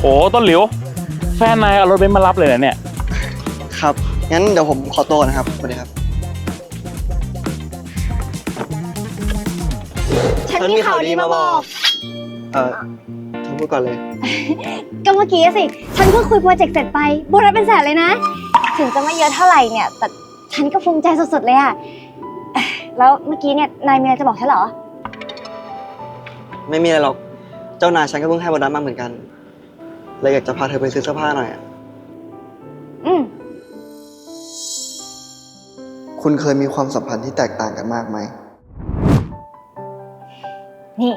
โอ้ต้นหลิว แฟนนายเอารถเบนซ์มารับเลยเหรอเนี่ย ครับ งั้นเดี๋ยวผมขอตัวก่อนนะครับสวัสดีครับ ฉันมีข่าวดีมาบอก เออเธอพูดก่อนเลย ก็เมื่อกี้สิ ฉันเพิ่งคุยโปรเจกต์เสร็จไปโบนัสเป็นแสนเลยนะ ถึงจะไม่เยอะเท่าไหร่เนี่ย แต่ฉันก็ภูมิใจสุดๆเลยอะเอ่อแล้วเมื่อกี้เนี่ย นายมีอะไรจะบอกฉันเหรอ ไม่มีอะไรหรอก เจ้านายฉันก็เพิ่งให้โบนัสมาเหมือนกัน เลยอยากจะพาเธอไปซื้อเสื้อผ้าหน่อยอะอืม คุณเคยมีความสัมพันธ์ที่แตกต่างกันมากไหม นี่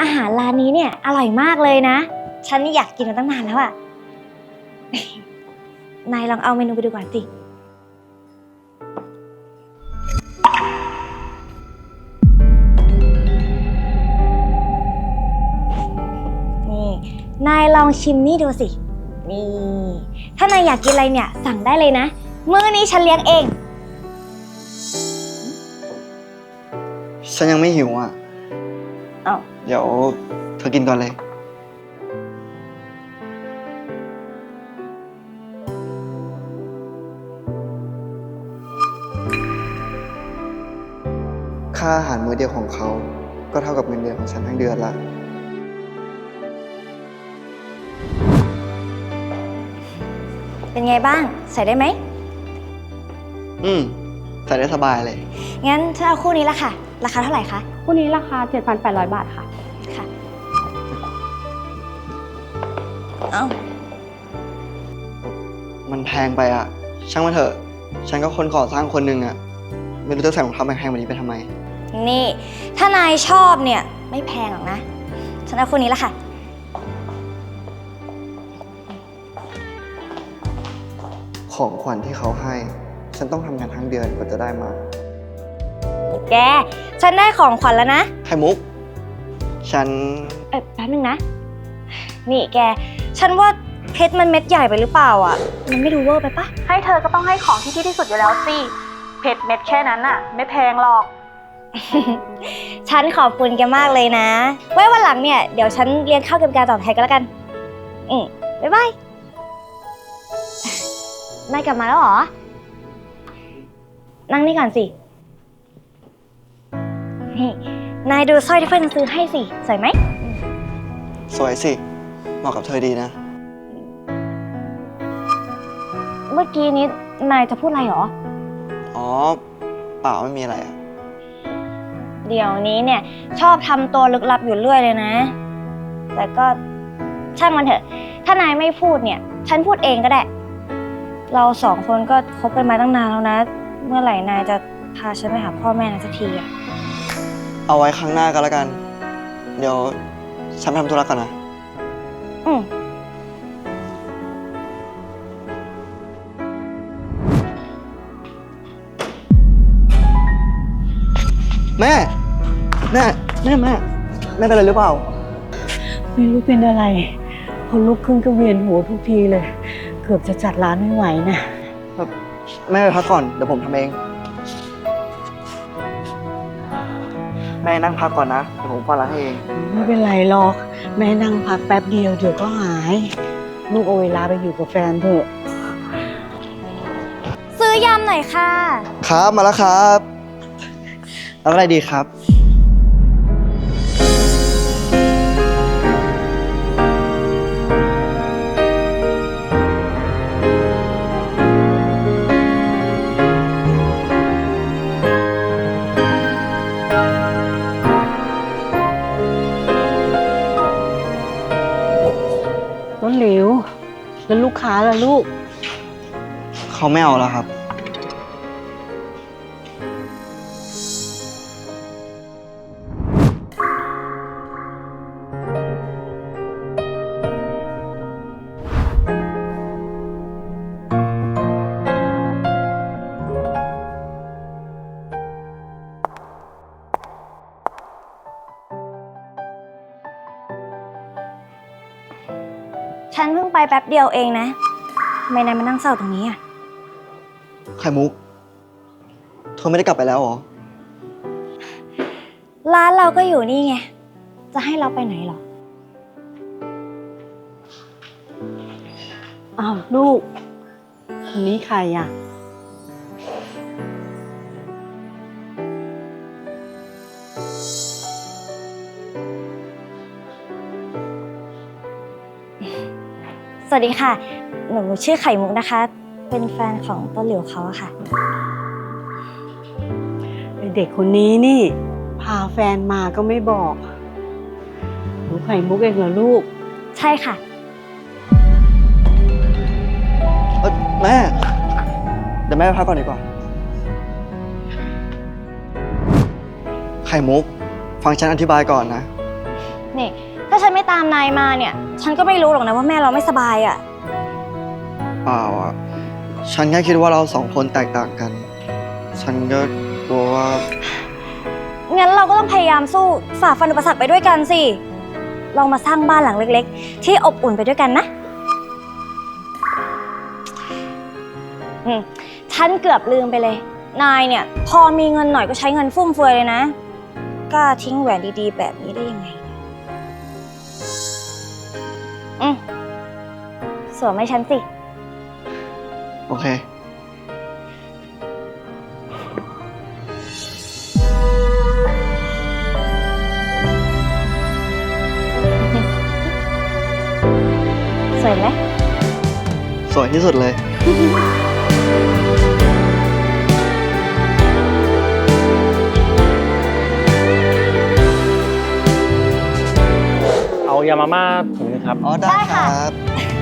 อาหารร้านนี้เนี่ยอร่อยมากเลยนะ ฉันนี่อยากกินมาตั้งนานแล้วอะ นายลองเอาเมนูไปดูก่อนสิ นายลองชิมนี่ดูสิ นี่ ถ้านายอยากกินอะไรเนี่ยสั่งได้เลยนะ มื้อนี้ฉันเลี้ยงเอง ฉันยังไม่หิวอะ เอ้า เดี๋ยวเธอกินก่อนเลย ค่าอาหารมื้อเดียวของเขา ก็เท่ากับเงินเดือนของฉันทั้งเดือนละ เป็นไงบ้าง ใส่ได้ไหม อืม ใส่ได้สบายเลย งั้นฉันเอาคู่นี้ละค่ะ ราคาเท่าไหร่คะ คู่นี้ราคา 7,800 บาทค่ะ ค่ะ เอ้า มันแพงไปอะ ช่างมันเถอะ ฉันก็คนก่อสร้างคนหนึ่งอะ ไม่รู้จะใส่รองเท้าแพงๆแบบนี้ไปทำไม นี่ ถ้านายชอบเนี่ย ไม่แพงหรอกนะ ฉันเอาคู่นี้ละค่ะ ของขวัญที่เขาให้ ฉันต้องทำงานทั้งเดือนกว่าจะได้มา แก ฉันได้ของขวัญแล้วนะ ไข่มุก ฉัน เออแป๊บนึงนะ นี่แก ฉันว่าเพชรมันเม็ดใหญ่ไปหรือเปล่าอะ มันไม่ดูเวอร์ไปปะให้เธอก็ต้องให้ของที่ดีที่สุดอยู่แล้วสิ เผ็ดเม็ดแค่นั้นน่ะ ไม่แพงหรอก ฉันขอบคุณแกมากเลยนะ ไว้วันหลังเนี่ย เดี๋ยวฉันเลี้ยงข้าวเก็บการตอบแทนกันแล้วกัน อืมบ๊ายบาย นายกลับมาแล้วเหรอ นั่งนี่ก่อนสิ นี่ นายดูสร้อยที่เพื่อนซื้อให้สิ สวยไหม สวยสิ เหมาะกับเธอดีนะ เมื่อกี้นี้นายจะพูดอะไรเหรอ อ๋อ เปล่าไม่มีอะไรอะเดี๋ยวนี้เนี่ย ชอบทำตัวลึกลับอยู่เรื่อยเลยนะ แต่ก็ช่างมันเถอะ ถ้านายไม่พูดเนี่ย ฉันพูดเองก็ได้ เราสองคนก็คบกันมาตั้งนานแล้วนะ เมื่อไหร่นายจะพาฉันไปหาพ่อแม่นายสักทีอะเอาไว้ครั้งหน้าก็แล้วกัน เดี๋ยวฉันไปทำธุระก่อนนะ อืมแม่ แม่ แม่แม่ แม่เป็นอะไรหรือเปล่า ไม่รู้เป็นอะไร พอลุกขึ้นก็เวียนหัวทุกทีเลยเกือบจะจัดร้านไม่ไหวนะ แม่ไปพักก่อน เดี๋ยวผมทำเอง แม่นั่งพักก่อนนะ เดี๋ยวผมป้อนร้านให้เอง ไม่เป็นไรหรอก แม่นั่งพักแป๊บเดียวเดี๋ยวก็หาย ลูกเอาเวลาไปอยู่กับแฟนเถอะ ซื้อยำหน่อยค่ะ ครับ มาแล้วครับรับอะไรดีครับ แล้วลูกค้าล่ะลูก เขาไม่เอาแล้วครับ ฉันเพิ่งไปแป๊บเดียวเองนะทำไมนายมานั่งเศร้าตรงนี้อะไข่มุก เธอไม่ได้กลับไปแล้วเหรอ ร้านเราก็อยู่นี่ไง จะให้เราไปไหนเหรอ อ้าวลูกคนนี้ใครอะ สวัสดีค่ะ หนูชื่อไข่มุกนะคะ เป็นแฟนของต้นหลิวเขาอะค่ะ ไอเด็กคนนี้นี่ พาแฟนมาก็ไม่บอกหนูไข่มุกเองเหรอลูก ใช่ค่ะ เอ้ยแม่ เดี๋ยวแม่ไปพักก่อนดีกว่า ไข่มุก ฟังฉันอธิบายก่อนนะ นี่ ถ้าฉันไม่ตามนายมาเนี่ย ฉันก็ไม่รู้หรอกนะว่าแม่เราไม่สบายอะเปล่าอะ ฉันแค่คิดว่าเราสองคนแตกต่างกัน ฉันก็กลัวว่า งั้นเราก็ต้องพยายามสู้ฝ่าฟันอุปสรรคไปด้วยกันสิ ลองมาสร้างบ้านหลังเล็ก ๆ ที่อบอุ่นไปด้วยกันนะอืมฉันเกือบลืมไปเลย นายเนี่ย พอมีเงินหน่อยก็ใช้เงินฟุ่มเฟือยเลยนะ กล้าทิ้งแหวนดีๆ แบบนี้ได้ยังไง อืมสวมให้ฉันสิ โอเค สวยไหม สวยที่สุดเลย ยามาม่าถุงนึงครับ อ๋อได้ครับ